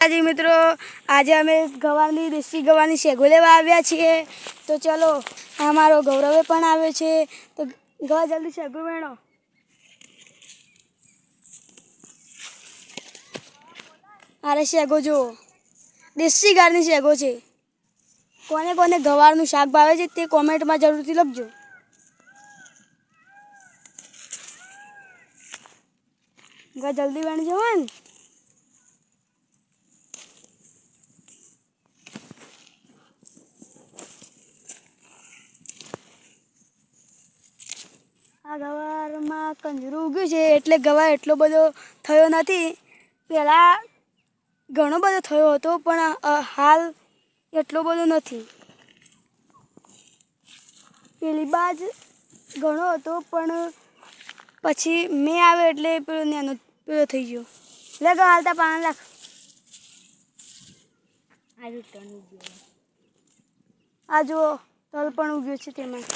આજે મિત્રો, આજે અમે ગવાની, દેશી ગવાની શેગો લેવા આવ્યા છીએ. તો ચલો મારો ગૌરવે પણ આવ્યો છે. તો ગવા જલ્દી શેગો વેણો. અરે શેગો જુઓ. દેશી ગારની શેગો છે. કોને કોને ગવારનું શાક ભાવે છે તે કોમેન્ટમાં જરૂરથી લખજો. જલ્દી વેણજો હોય ને આ ગવારમાં કંજરું ઉગ્યું છે, એટલે ગવાર એટલો બધો થયો નથી. પહેલાં ઘણો બધો થયો હતો, પણ હાલ એટલો બધો નથી. પેલી બાજ ઘણો હતો, પણ પછી મેં આવ્યો એટલે પેલો નાનો, પેલો થઈ ગયો. લે ગા, હાલતા પાણી લાખ આ જુઓ તલ પણ ઉગ્યો છે તેમાં.